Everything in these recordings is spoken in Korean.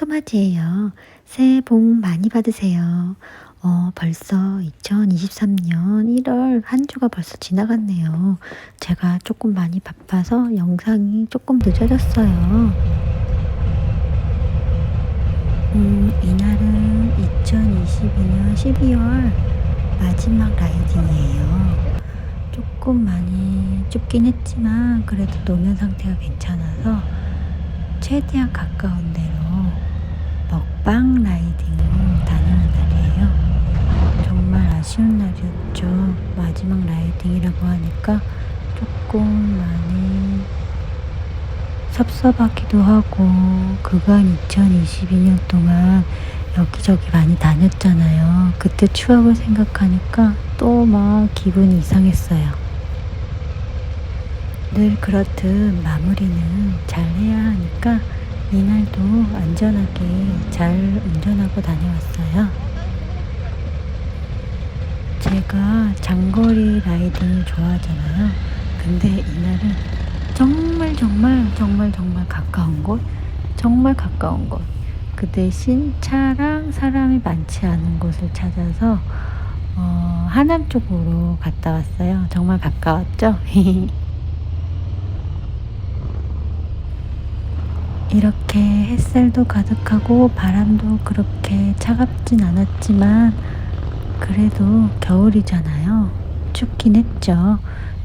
톡소마지예요. 새해 복 많이 받으세요. 어, 벌써 2023년 1월 한 주가 벌써 지나갔네요. 제가 조금 많이 바빠서 영상이 조금 늦어졌어요. 음, 이날은 2022년 12월 마지막 라이딩이에요. 조금 많이 춥긴 했지만 그래도 노면 상태가 괜찮아서 최대한 가까운 데로 먹방 라이딩을 다니는 날이에요. 정말 아쉬운 날이었죠. 마지막 라이딩이라고 하니까 조금 많이 섭섭하기도 하고 그간 2022년 동안 여기저기 많이 다녔잖아요. 그때 추억을 생각하니까 또 막 기분이 이상했어요. 늘 그렇듯 마무리는 잘 해야 하니까 이날도 안전하게 잘 운전하고 다녀왔어요. 제가 장거리 라이딩을 좋아하잖아요. 근데 이날은 정말 정말 정말 정말 가까운 곳, 정말 가까운 곳. 그 대신 차랑 사람이 많지 않은 곳을 찾아서 어, 하남 쪽으로 갔다 왔어요. 정말 가까웠죠? 이렇게 햇살도 가득하고 바람도 그렇게 차갑진 않았지만 그래도 겨울이잖아요. 춥긴 했죠.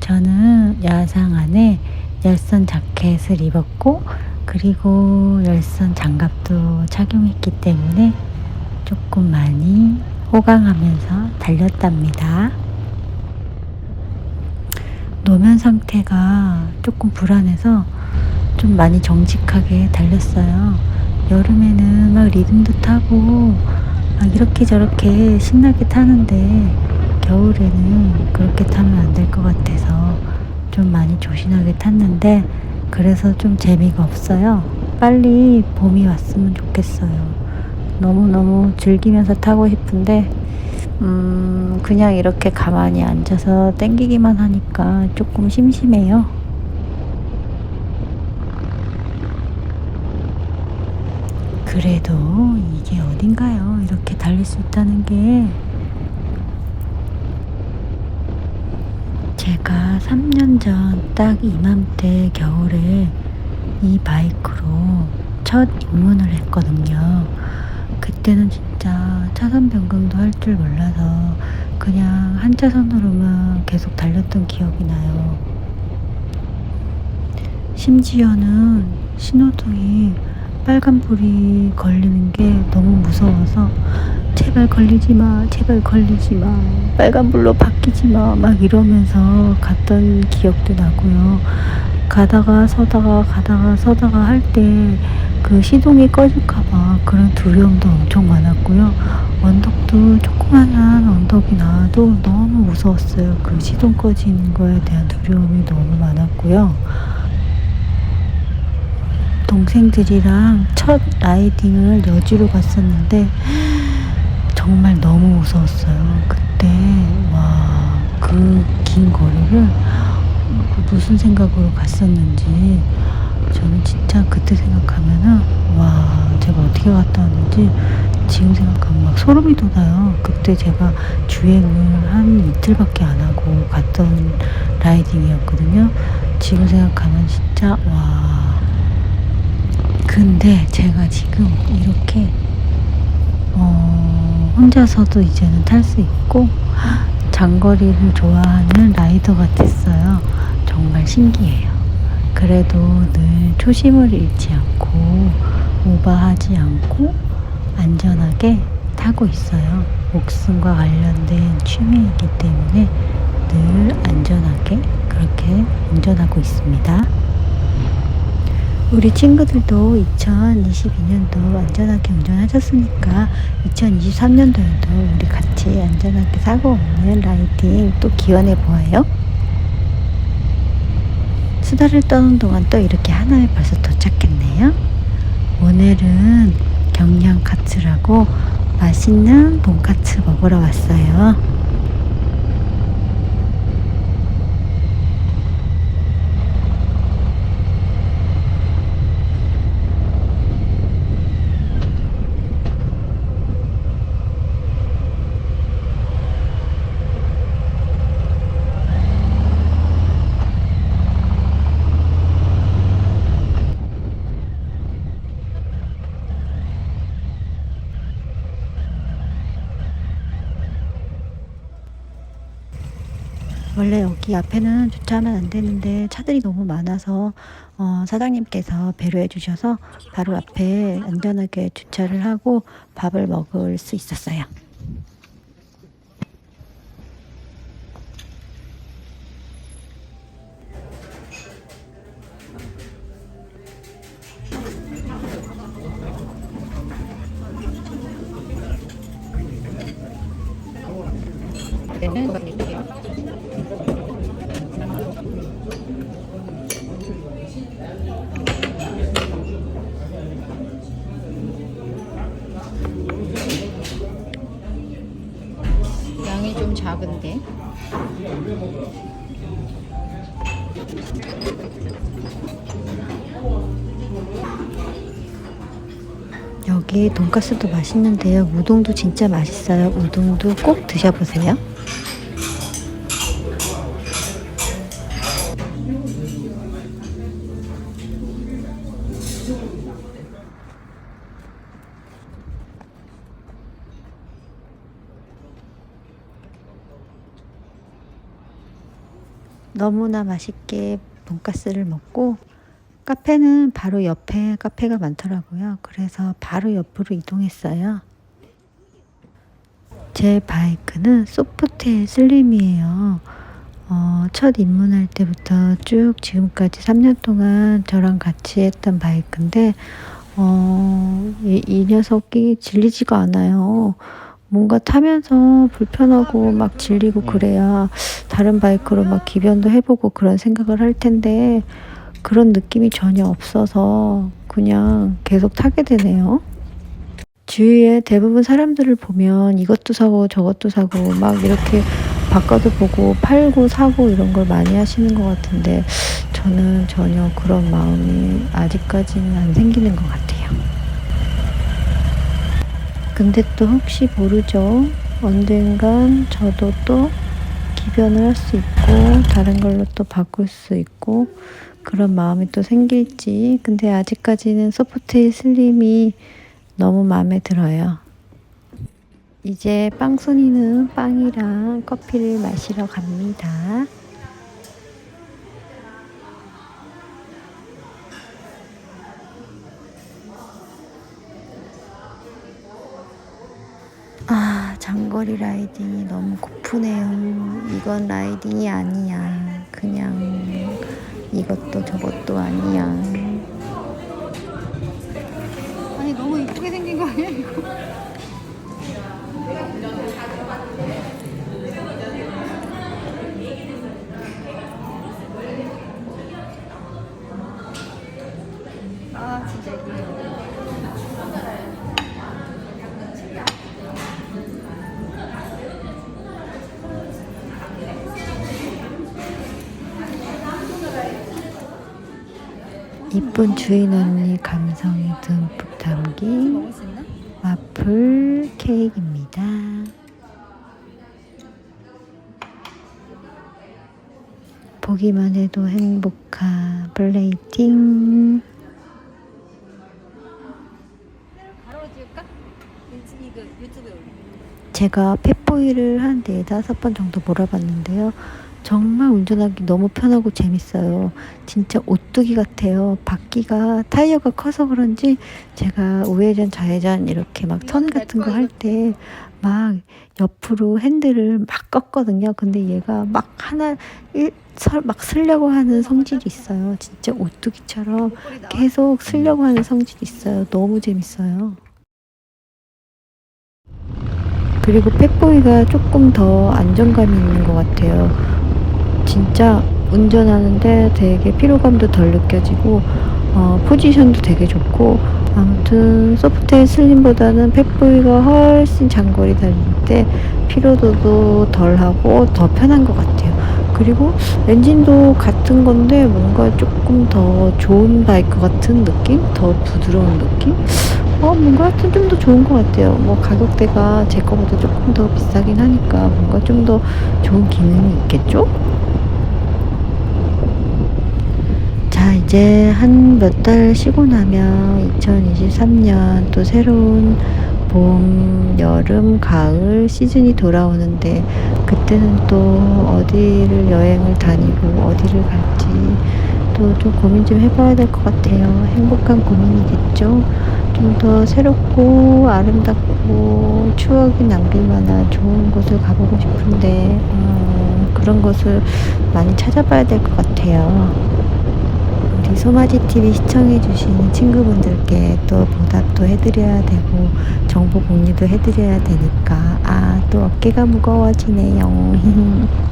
저는 야상 안에 열선 자켓을 입었고 그리고 열선 장갑도 착용했기 때문에 조금 많이 호강하면서 달렸답니다. 노면 상태가 조금 불안해서 좀 많이 정직하게 달렸어요. 여름에는 막 리듬도 타고 막 이렇게 저렇게 신나게 타는데 겨울에는 그렇게 타면 안 될 것 같아서 좀 많이 조신하게 탔는데 그래서 좀 재미가 없어요. 빨리 봄이 왔으면 좋겠어요. 너무너무 즐기면서 타고 싶은데 음, 그냥 이렇게 가만히 앉아서 땡기기만 하니까 조금 심심해요. 그래도 이게 어딘가요? 이렇게 달릴 수 있다는 게 제가 3년 전 딱 이맘때 겨울에 이 바이크로 첫 입문을 했거든요. 그때는 진짜 차선 변경도 할 줄 몰라서 그냥 한 차선으로만 계속 달렸던 기억이 나요. 심지어는 신호등이 빨간불이 걸리는 게 너무 무서워서 제발 걸리지 마, 제발 걸리지 마, 빨간불로 바뀌지 마, 막 이러면서 갔던 기억도 나고요. 가다가 서다가 가다가 서다가 할 때 그 시동이 꺼질까봐 그런 두려움도 엄청 많았고요. 언덕도 조그만한 언덕이 나와도 너무 무서웠어요. 그 시동 꺼지는 거에 대한 두려움이 너무 많았고요. 동생들이랑 첫 라이딩을 여주로 갔었는데 정말 너무 무서웠어요. 그때 와 그 긴 거리를 무슨 생각으로 갔었는지 저는 진짜 그때 생각하면은 와 제가 어떻게 갔다 왔는지 지금 생각하면 막 소름이 돋아요. 그때 제가 주행을 한 이틀밖에 안 하고 갔던 라이딩이었거든요. 지금 생각하면 진짜 와 근데 제가 지금 이렇게 어, 혼자서도 이제는 탈 수 있고 장거리를 좋아하는 라이더가 됐어요. 정말 신기해요. 그래도 늘 초심을 잃지 않고 오버하지 않고 안전하게 타고 있어요. 목숨과 관련된 취미이기 때문에 늘 안전하게 그렇게 운전하고 있습니다. 우리 친구들도 2022년도 안전하게 운전하셨으니까 2023년도에도 우리 같이 안전하게 사고 없는 라이딩 또 기원해 보아요. 수다를 떠는 동안 또 이렇게 하나에 벌써 도착했네요. 오늘은 경량 카츠라고 맛있는 돈카츠 먹으러 왔어요. 원래 여기 앞에는 주차하면 안 되는데 차들이 너무 많아서 어, 사장님께서 배려해 주셔서 바로 앞에 안전하게 주차를 하고 밥을 먹을 수 있었어요. 작은데. 여기 돈가스도 맛있는데요. 우동도 진짜 맛있어요. 우동도 꼭 드셔보세요. 너무나 맛있게 돈가스를 먹고 카페는 바로 옆에 카페가 많더라고요. 그래서 바로 옆으로 이동했어요. 제 바이크는 소프트의 슬림이에요. 어, 첫 입문할 때부터 쭉 지금까지 3년 동안 저랑 같이 했던 바이크인데, 어, 이, 이 녀석이 질리지가 않아요. 뭔가 타면서 불편하고 막 질리고 그래야 다른 바이크로 막 기변도 해보고 그런 생각을 할 텐데, 그런 느낌이 전혀 없어서 그냥 계속 타게 되네요. 주위에 대부분 사람들을 보면 이것도 사고 저것도 사고 막 이렇게 바꿔도 보고 팔고 사고 이런 걸 많이 하시는 것 같은데 저는 전혀 그런 마음이 아직까지는 안 생기는 것 같아요. 근데 또 혹시 모르죠. 언젠간 저도 또 기변을 할 수 있고 다른 걸로 또 바꿀 수 있고 그런 마음이 또 생길지 근데 아직까지는 소프트의 슬림이 너무 마음에 들어요. 이제 빵순이는 빵이랑 커피를 마시러 갑니다. 아, 장거리 라이딩이 너무 고프네요. 이건 라이딩이 아니야. 그냥 이것도 저것도 아니야. 이쁜 주인 언니 감성이 듬뿍 담긴? 와플 케이크입니다. 보기만 해도 행복한 플레이팅. 제가 펫보이를 한 네다섯 번 정도 몰아봤는데요. 정말 운전하기 너무 편하고 재밌어요. 진짜 오뚜기 같아요. 바퀴가 타이어가 커서 그런지 제가 우회전 좌회전 이렇게 막 턴 같은 거 할 때 막 옆으로 핸들을 막 껐거든요. 근데 얘가 막 하나 일, 설, 막 쓰려고 하는 성질이 있어요. 진짜 오뚜기처럼. 계속 쓰려고 하는 성질이 있어요. 너무 재밌어요. 그리고 펫보이가 조금 더 안정감이 있는 것 같아요. 진짜 운전하는데 되게 피로감도 덜 느껴지고 어, 포지션도 되게 좋고 아무튼 소프트의 슬림보다는 펫보이가 훨씬 장거리 달릴 때 피로도도 덜하고 더 편한 것 같아요. 그리고 엔진도 같은 건데 뭔가 조금 더 좋은 바이크 같은 느낌? 더 부드러운 느낌? 어, 뭔가 하여튼 좀 더 좋은 것 같아요. 뭐 가격대가 제 거보다 조금 더 비싸긴 하니까 뭔가 좀 더 좋은 기능이 있겠죠? 자, 이제 한 몇 달 쉬고 나면 2023년 또 새로운 봄, 여름, 가을 시즌이 돌아오는데 그때는 또 어디를 여행을 다니고 어디를 갈지 또 좀 고민 좀 해봐야 될 것 같아요. 행복한 고민이겠죠. 좀 더 새롭고 아름답고 추억이 남길 만한 좋은 곳을 가보고 싶은데 음, 그런 곳을 많이 찾아봐야 될 것 같아요. 우리 소마지 TV 시청해 주시는 친구분들께 또 보답도 해드려야 되고 정보 공유도 해드려야 되니까 아 또 어깨가 무거워지네요.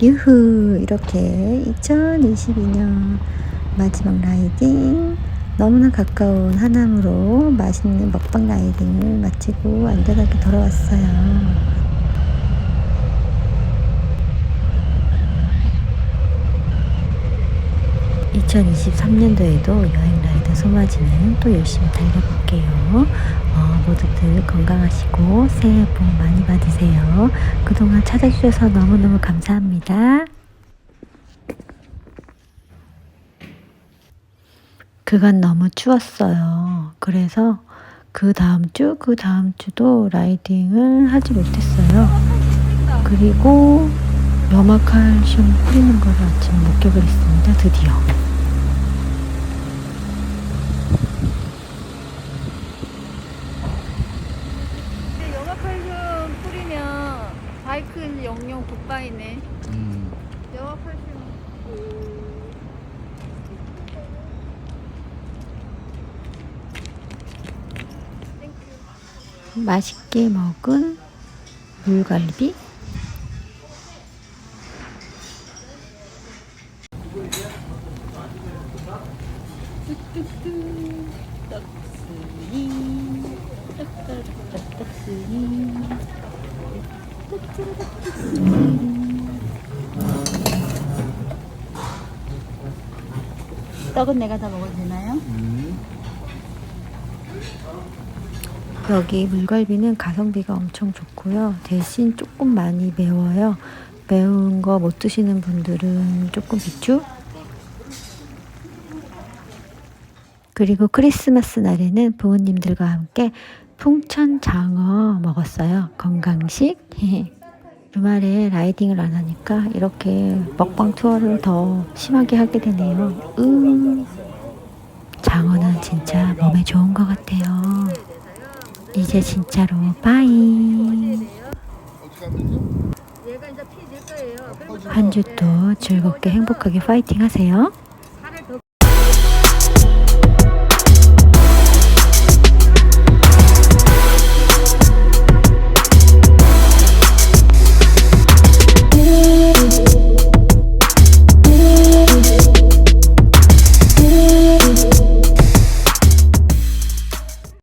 유후 이렇게 2022년 마지막 라이딩 너무나 가까운 하남으로 맛있는 먹방 라이딩을 마치고 안전하게 돌아왔어요. 2023년도에도 여행 소마지는 또 열심히 달려볼게요. 어, 모두들 건강하시고 새해 복 많이 받으세요. 그동안 찾아주셔서 너무너무 감사합니다. 그간 너무 추웠어요. 그래서 그 다음 주, 그 다음 주도 라이딩을 하지 못했어요. 그리고 염화칼슘 뿌리는 거를 아침에 목격을 했습니다. 드디어. 근데 영화칼슘 뿌리면 바이크 영영 굿바이네. 음. 영화칼슘. 맛있게 먹은 물갈비 떡은 내가 다 먹어도 되나요? 음. 여기 물갈비는 가성비가 엄청 좋고요. 대신 조금 많이 매워요. 매운 거 못 드시는 분들은 조금 비추. 그리고 크리스마스 날에는 부모님들과 함께 풍천 장어 먹었어요. 건강식. 주말에 라이딩을 안 하니까 이렇게 먹방 투어를 더 심하게 하게 되네요. 음, 장어는 진짜 몸에 좋은 것 같아요. 이제 진짜로 빠이. 한 주 또 즐겁게 행복하게 파이팅 하세요.